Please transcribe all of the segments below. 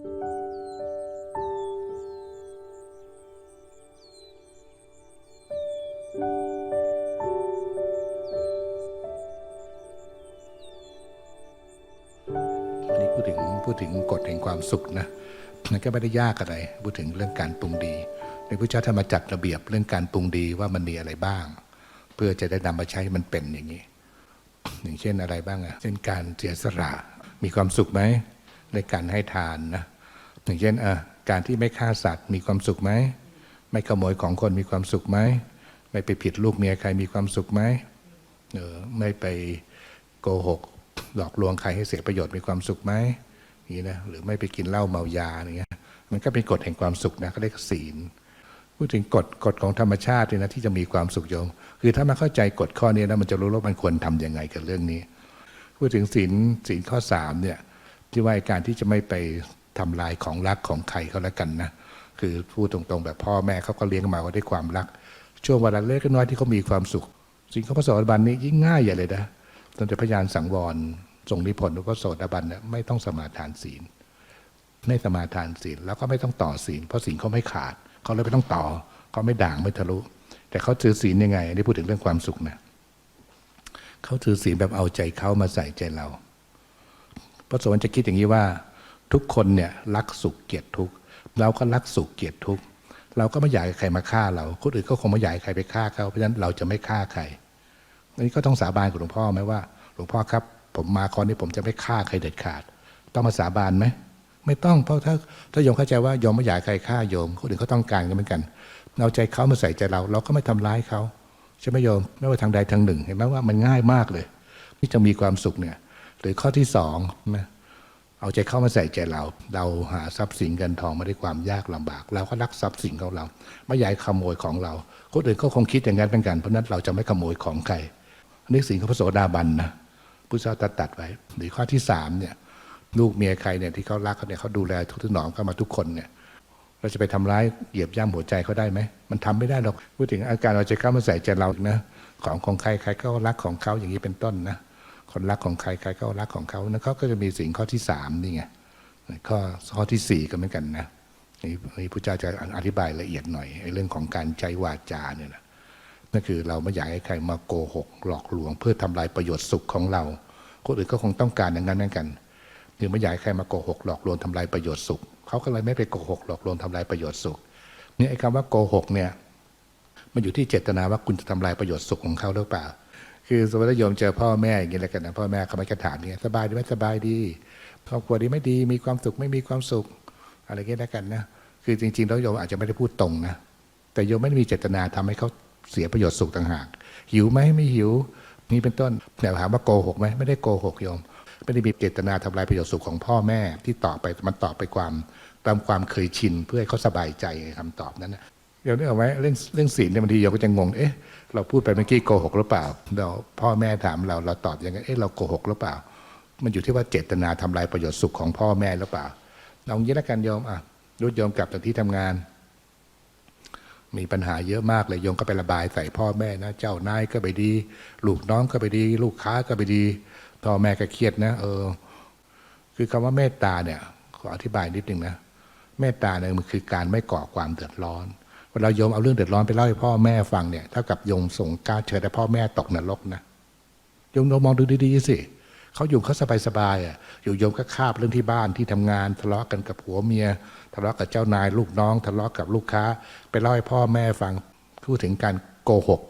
อันนี้พูดถึงพูดถึงกฎแห่งความสุขนะมันก็ไม่ได้ยากอะไร พูดถึงเรื่องการปรุงดี ในพระเจ้าท่านมาจัดระเบียบเรื่องการปรุงดีว่ามันมีอะไรบ้าง เพื่อจะได้นำมาใช้มันเป็นอย่างนี้ อย่างเช่นอะไรบ้างอะเช่นการเสียสละมีความสุขไหม ในการให้ทานนะอย่างเช่นการที่ไม่ฆ่าสัตว์มีความสุขไหมไม่ขโมยของคนมีความสุขไหมไม่ไปผิดลูกเมียใครมีความสุขไหมเออไม่ไปโกหกหลอกลวงใครให้เสียประโยชน์มีความสุขไหมนี้นะหรือไม่ไปกินเหล้าเมายาอย่างเงี้ยมันก็เป็นกฎแห่งความสุขนะเขาเรียกศีลพูดถึงกฎกฎของธรรมชาติเนี่ยนะที่จะมีความสุขโยม คือถ้ามาเข้าใจกฎข้อนี้นะมันจะรู้ว่ามันควรทำยังไงกับเรื่องนี้ พูดถึงศีลศีลข้อสามเนี่ย ที่ว่าการที่จะไม่ไปทำลายของรักของใครเขาแล้วกันนะคือพูดตรงๆ แบบพ่อแม่เขาก็เลี้ยงมาว่าด้วยความรัก ช่วงเวลาเล็กน้อยที่เขามีความสุข สิ่งข้อพระโสดาบันนี้ยิ่งง่ายอย่าเลยนะตั้งแต่พยานสังวรทรงนิพนธ์ว่าพระโสดาบันเนี่ยไม่ต้องสมาทานศีล ไม่สมาทานศีลแล้วก็ไม่ต้องต่อศีลเพราะศีลเขาไม่ขาดเขาเลยไม่ต้องต่อเขาไม่ด่างไม่ทะลุ แต่เขาถือศีลยังไงอันนี้พูดถึงเรื่องความสุขนะเขาถือศีลแบบเอาใจเขามาใส่ใจเรา พระโสดาบันจะคิดอย่างนี้ว่า ทุกคนเนี่ยรักสุขเกลียดทุกข์เราก็รักสุขเกลียดทุกข์เราก็ไม่อยากให้ใครมาฆ่าเรา คนอื่นก็คงไม่อยากให้ใครไปฆ่าเขาเพราะฉะนั้นเราจะไม่ฆ่าใครอันนี้ก็ต้องสาบานกับหลวงพ่อไหมว่า หลวงพ่อครับ ผมมาคราวนี้ผมจะไม่ฆ่าใครเด็ดขาด ต้องมาสาบานไหมไม่ต้องเพราะถ้าถ้าโยมเข้าใจว่าโยมไม่อยากให้ใครฆ่าโยมคนอื่นเขาต้องการกันเหมือนกันเอาใจเขามาใส่ใจเรา เราก็ไม่ทำร้ายเขาใช่ไหมโยมไม่ว่าทางใดทางหนึ่ง เห็นไหมว่ามันง่ายมากเลยที่จะมีความสุขเนี่ย หรือข้อที่สองนะเอาใจเข้ามาใส่ใจเรา เราหาทรัพย์สินเงินทองมาด้วยความยากลำบาก เราก็รักทรัพย์สินของเรา ไม่ยากให้ขโมยของเรา คนอื่นก็คงคิดอย่างนั้นเหมือนกันเพราะนั้นเราจะไม่ขโมยของใครนนี้สิ่งของพระโสดาบันนะพุทธเจ้าตรัสตัดไว้ หรือข้อที่สามเนี่ยลูกเมียใครเนี่ยที่เขารักเขาเนี่ยเขาดูแลทุกทนอมเข้ามาทุกคนเนี่ยเราจะไปทำร้ายเหยียบย่ำหัวใจเขาได้ไหมมันทำไม่ได้หรอกพูดถึงอาการเราจะเข้ามาใส่ใจเรานะของของใครใครก็รักของเขาอย่างนี้เป็นต้นนะ คนรักของใครใครก็รักของเขานะเขาก็จะมีสิ่งข้อที่สามนี่ไงข้อข้อที่สี่ก็เหมือนกันนะนี่พระเจ้าจะอธิบายละเอียดหน่อยไอ้เรื่องของการใช้วาจาเนี่ยนะนั่นคือเราไม่อยากให้ใครมาโกหก หลอกลวง เพื่อทำลายประโยชน์สุขของเราคนอื่นก็คงต้องการอย่างนั้นเหมือนกันหรือไม่อยากให้ใครมาโกหกหลอกลวงทำลายประโยชน์สุขเขาก็เลยไม่ไปโกหกหลอกลวงทำลายประโยชน์สุขเนี่ยไอ้คำว่าโกหกเนี่ยมันอยู่ที่เจตนาว่าคุณจะทำลายประโยชน์สุขของเขาหรือเปล่า คือสมมติโยมเจอพ่อแม่อย่างนี้แล้วกันนะพ่อแม่เขาไม่กระถามเนี่ยสบายดีไหมสบายดีครอบครัวดีไม่ดีมีความสุขไม่มีความสุข อะไรเงี้ยแล้วกันนะคือจริงๆแล้วโยมอาจจะไม่ได้พูดตรงนะแต่โยมไม่ได้มีเจตนาทำให้เขาเสียประโยชน์สุขต่างหาก หิวไหมไม่หิวนี่เป็นต้นแต่ถามว่าโกหกไหมไม่ได้โกหกโยมไม่ได้มีเจตนาทำลายประโยชน์สุขของพ่อแม่ที่ตอบไปมันตอบไปความตามความเคยชินเพื่อให้เขาสบายใจคำตอบนั้นนะ เดี๋ยวนึกออกไหมเรื่องเรื่องศีลเนี่ยบางทีเราก็จะงง เอ๊ะ เราพูดไปเมื่อกี้โกหกหรือเปล่า เราพ่อแม่ถามเราเราตอบยังไง เอ๊ะเราโกหกหรือเปล่า มันอยู่ที่ว่าเจตนาทำลายประโยชน์สุขของพ่อแม่หรือเปล่าลองยึดละกันโยมอะรุ่โยมกลับจากที่ทำงาน มีปัญหาเยอะมากเลยโยมก็ไประบายใส่พ่อแม่นะ เจ้านายก็ไปดี ลูกน้องก็ไปดี ลูกค้าก็ไปดีพ่อแม่ก็เครียดนะ เออ คือคำว่าเมตตาเนี่ยขออธิบายนิดนึงนะเมตตาเนี่ยมันคือการไม่ก่อความเดือดร้อน เวลาโยมเอาเรื่องเดือดร้อนไปเล่าให้พ่อแม่ฟังเนี่ยเท่ากับโยมส่งการเชิญให้พ่อแม่ตกนรกนะโยมลองมองดูดีๆสิเขาอยู่เขาสบายๆอะอยู่โยมก็คาบเรื่องที่บ้านที่ทำงานทะเลาะกันกับผัวเมีย ทะเลาะกับเจ้านายลูกน้อง ทะเลาะกับลูกค้า ไปเล่าให้พ่อแม่ฟังพูดถึงการโกหก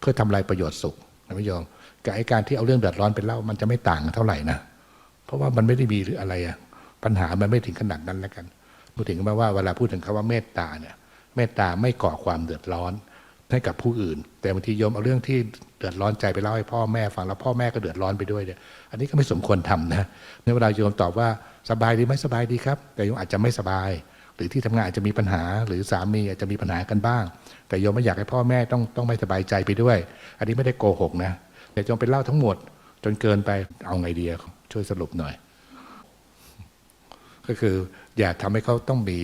เพื่อทำลายประโยชน์สุขนะพี่โยมกับไอ้การที่เอาเรื่องเดือดร้อนไปเล่ามันจะไม่ต่างกันเท่าไหร่นะเพราะว่ามันไม่ได้มีหรืออะไรอะปัญหามันไม่ถึงขนาดนั้นแล้วกันพูดถึงมาว่าเวลาพูดถึงคำว่าเมตตาเนี่ย เมตตาไม่ก่อความเดือดร้อนให้กับผู้อื่น แต่บางทีโยมเอาเรื่องที่เดือดร้อนใจไปเล่าให้พ่อแม่ฟังแล้วพ่อแม่ก็เดือดร้อนไปด้วยเนี่ยอันนี้ก็ไม่สมควรทำนะในเวลาโยมตอบว่าสบายดีไหมสบายดีครับ แต่โยมอาจจะไม่สบาย หรือที่ทำงานอาจจะมีปัญหา หรือสามีอาจจะมีปัญหากันบ้าง แต่โยมไม่อยากให้พ่อแม่ต้องต้องไม่สบายใจไปด้วย อันนี้ไม่ได้โกหกนะแต่โยมไปเล่าทั้งหมด จนเกินไปเอาไงดีอะช่วยสรุปหน่อย ก็คืออย่าทำให้เขาต้องมี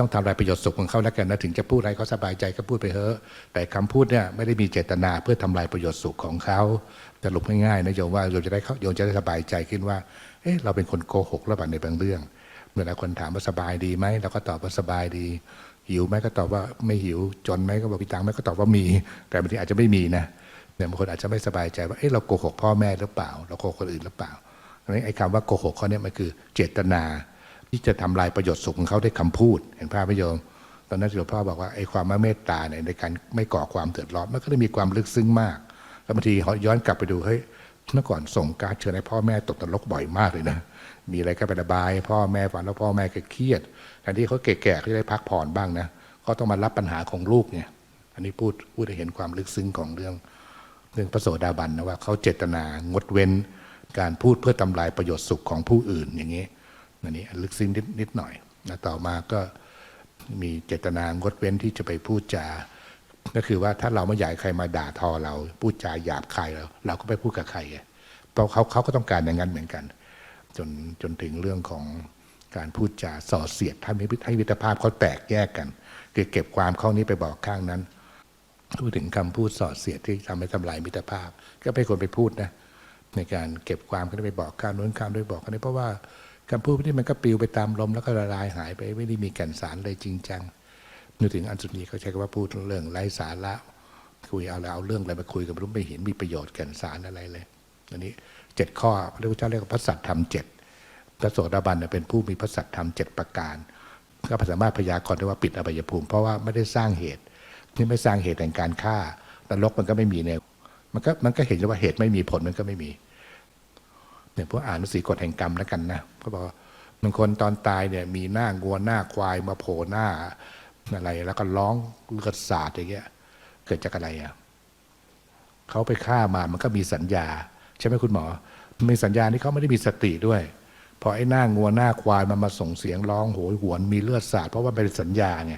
ต้องทำลายประโยชน์สุขของเขาแล้วกันนะถึงจะพูดอะไรเขาสบายใจก็พูดไปเถอะแต่คำพูดเนี่ยไม่ได้มีเจตนาเพื่อทำลายประโยชน์สุขของเขาสรุปง่ายๆนะโยมว่าโยมจะได้เขาโยมจะได้สบายใจขึ้นว่าเอ๊ะเราเป็นคนโกหกระบาดในบางเรื่องเวลาคนถามว่าสบายดีไหมเราก็ตอบว่าสบายดี หิวไหมก็ตอบว่าไม่หิวจนไหมก็บอกพี่ตังไหมก็ตอบว่ามี แต่บางทีอาจจะไม่มีนะแต่บางคนอาจจะไม่สบายใจว่าเอ๊ะเราโกหกพ่อแม่หรือเปล่า เราโกหกคนอื่นหรือเปล่าดังนั้ไอ้คำว่าโกหกเขาเนี่ยมันคือเจตนา ที่จะทำลายประโยชน์สุขของเขาด้วยคำพูด เห็นภาพไหมโยม ตอนนั้นหลวงพ่อบอกว่าไอ้ความเมตตาเนี่ยในการไม่ก่อความเดือดร้อนมันก็ได้มีความลึกซึ้งมาก แล้วบางทีเขาย้อนกลับไปดูเฮ้ยเมื่อก่อนส่งการเชิญให้พ่อแม่ตกนรกบ่อยมากเลยนะ มีอะไรก็ไประบาย พ่อแม่ฟังแล้วพ่อแม่ก็เครียดแทนที่เขาแก่ๆเขาจะได้พักผ่อนบ้างนะเขาต้องมารับปัญหาของลูกเนี่ย อันนี้พูดพูดให้เห็นความลึกซึ้งของเรื่องเรื่องพระโสดาบันนะว่าเขาเจตนางดเว้น การพูดเพื่อทำลายประโยชน์สุขของผู้อื่นอย่างนี้ อันนี้ลึกซึ้งนิดนิดหน่อยนะต่อมาก็มีเจตนางดเว้นที่จะไปพูดจา ก็คือว่าถ้าเราไม่อยากให้ใครมาด่าทอเราพูดจาหยาบคายเราเราก็ไปพูดกับใครเพราะเขาเขาก็ต้องการอย่างนั้นเหมือนกัน จนจนถึงเรื่องของการพูดจาส่อเสียดให้ให้มิตภาพเขาแตกแยกกัน คือเก็บความข้อนี้ไปบอกข้างนั้นพูดถึงคำพูดส่อเสียดที่ทำให้ทำลายมิตรภาพ ก็ไม่ควรไปพูดนะในการเก็บความก็ได้ไปบอกข้างโน้นข้างด้วยบอกกันนี้เพราะว่า คำพูดที่มันก็ปลิวไปตามลมแล้วก็ละลายหายไปไม่ได้มีแก่นสารเลยจริงจังนึกถึงอันสุดนีเขาใช้คำว่าพูดเรื่องไร้สาระคุยเอาแล้วเอาเรื่องอะไรมาคุยกันไม่รู้ไม่เห็นมีประโยชน์แก่นสารอะไรเลยอันนี้เจ็ดข้อพระพุทธเจ้าเรียกว่าพระสัตธรรมเจ็ดพระโสดาบันเป็นผู้มีพระสัตธรรมเจ็ดประการ ก็สามารถพยากรณ์ได้ว่าปิดอบายภูมิ เพราะว่าไม่ได้สร้างเหตุนี่ไม่สร้างเหตุแห่งการฆ่านรกมันก็ไม่มีเนี่ยมันก็มันก็เห็นว่าเหตุไม่มีผลมันก็ไม่มี เนี่ยพวกอ่านหนังสือกฎแห่งกรรมแล้วกันนะเขาบอกว่าบางคนตอนตายเนี่ยมีหน้างัวหน้าควายมาโผล่หน้าอะไร แล้วก็ร้องเลือดสาดอย่างเงี้ย เกิดจากอะไรอะเขาไปฆ่ามามันก็มีสัญญา ใช่ไหมคุณหมอมีสัญญาที่เขาไม่ได้มีสติด้วยพอไอ้หน้างัวหน้าควายมันมาส่งเสียงร้องโหยหวนมีเลือดสาดเพราะว่าเป็นสัญญาไง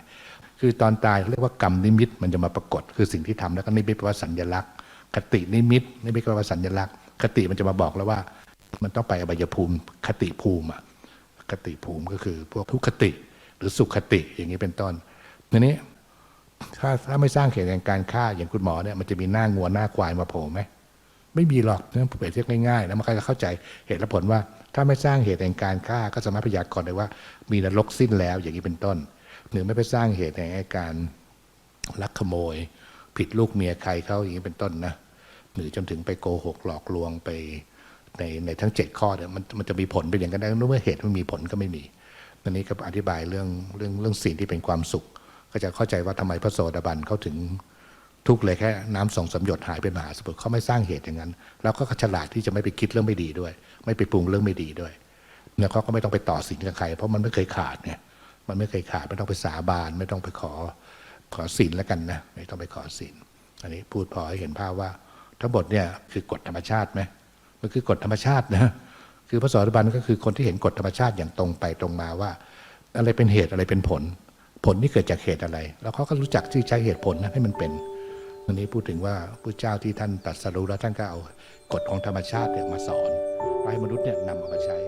คือตอนตายเรียกว่ากรรมนิมิตมันจะมาปรากฏ คือสิ่งที่ทำแล้วก็นิมิตแปลว่าสัญลักษณ์ คตินิมิตนิมิตแปลว่าสัญลักษณ์ คติมันจะมาบอกแล้วว่า มันต้องไปอบายภูมิคติภูมิอะคติภูมิก็คือพวกทุกขติหรือสุขติอย่างนี้เป็นต้นทีนี้ถ้าถ้าไม่สร้างเหตุแห่งการฆ่าอย่างคุณหมอเนี่ยมันจะมีหน้างัวหน้าควายมาโผล่ไหมไม่มีหรอกนั่นเปรียบเทียบง่ายๆแล้วมันก็จะเข้าใจเหตุและผลว่า ถ้าไม่สร้างเหตุแห่งการฆ่าก็สามารถพยากรณ์ได้ว่า มีนรกสิ้นแล้วอย่างนี้เป็นต้น หรือไม่ไปสร้างเหตุแห่งการลักขโมย ผิดลูกเมียใครเขาอย่างนี้เป็นต้นนะหรือจนถึงไปโกหกหลอกลวงไป ในในทั้งเจ็ดข้อเนี่ยมันมันจะมีผลเป็นอย่างนั้นได้เมื่อเหตุไม่มีผลก็ไม่มีอันนี้ก็อธิบายเรื่องเรื่องเรื่องสิ่งที่เป็นความสุข ก็จะเข้าใจว่าทำไมพระโสดาบันเขาถึงทุกข์เลยแค่น้ำสองสมหยดหายเป็นมหาสมุทรเขาไม่สร้างเหตุอย่างนั้น แล้วก็ฉลาดที่จะไม่ไปคิดเรื่องไม่ดีด้วย ไม่ไปปรุงเรื่องไม่ดีด้วยแล้วเขาก็ไม่ต้องไปต่อสินกับใครเพราะมันไม่เคยขาดเนี่ยมันไม่เคยขาดไม่ต้องไปสาบาน ไม่ต้องไปขอขอสินแล้วกันนะไม่ต้องไปขอสินอันนี้พูดพอให้เห็นภาพว่า ทั้งหมดเนี่ยคือกฎธรรมชาติไหม มันคือกฎธรรมชาตินะคือพระโสดาบันก็คือคนที่เห็นกฎธรรมชาติอย่างตรงไปตรงมาว่า อะไรเป็นเหตุอะไรเป็นผล ผลนี่เกิดจากเหตุอะไร แล้วเขาก็รู้จักที่ใช้เหตุผลนะให้มันเป็นวันนี้พูดถึงว่าพระเจ้าที่ท่านตรัดสรู้แล้วท่านก็เอากฎของธรรมชาติเนี่ยมาสอนให้มนุษย์เนี่ยนำเอามาใช้